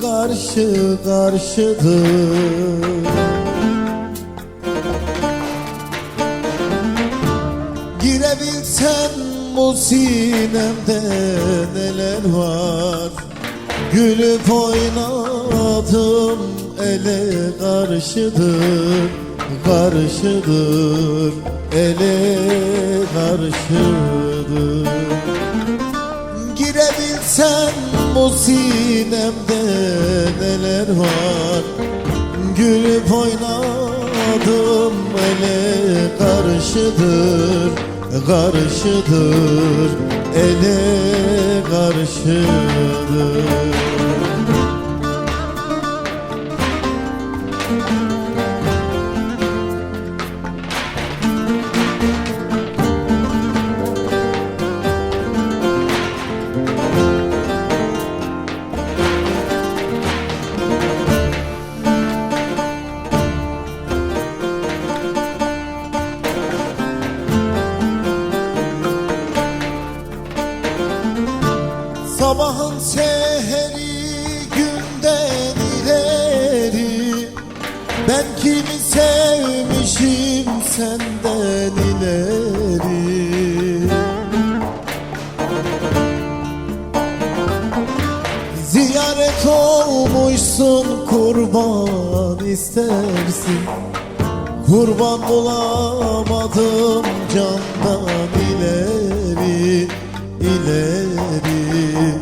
karşı karşıdır. Girebilsen bu sinemde neler var? Gülüp oynadım ele karşıdır Karşıdır ele karşıdır Girebilsen bu sinemde neler var? Gülüp oynadım ele karşıdır Karşıdır ele karşıdır Ben kimi sevmişim senden ileri? Ziyaret olmuşsun kurban istersin. Kurban bulamadım candan ileri ileri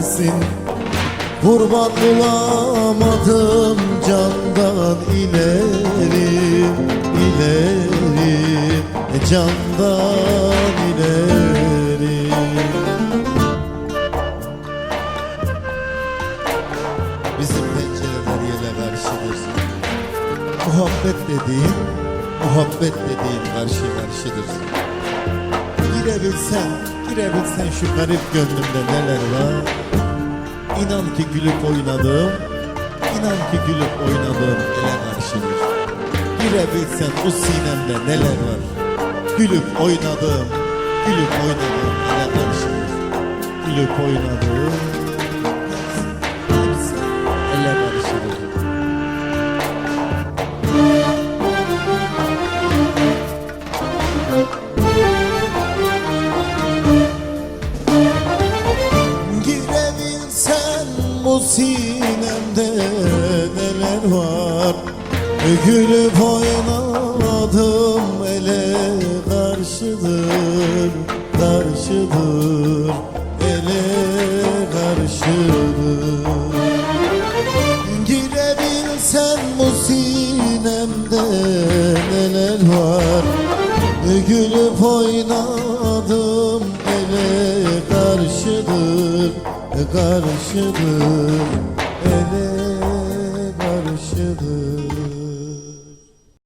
istersin Kurban bulamadım candan ileri ileri. Candan ileri. Bizim pencereler yele karşıdır. Muhabbet dediğin, muhabbet dediğin karşı karşıdır Girebilsen, girebilsen şu garip gönlümde neler var? İnan ki gülüp oynadım İnan ki gülüp oynadığım ele karşıdır Girebilsen o sinemde neler var? Gülüp oynadığım Gülüp oynadığım ele karşıdır Gülüp oynadığım bu sinemde neler var? Gülüp oynadım ele karşıdır Karşıdır ele karşıdır. Girebilsen bu sinemde neler var? Gülüp oynadım ele karşıdır karışıdı ele karışıdı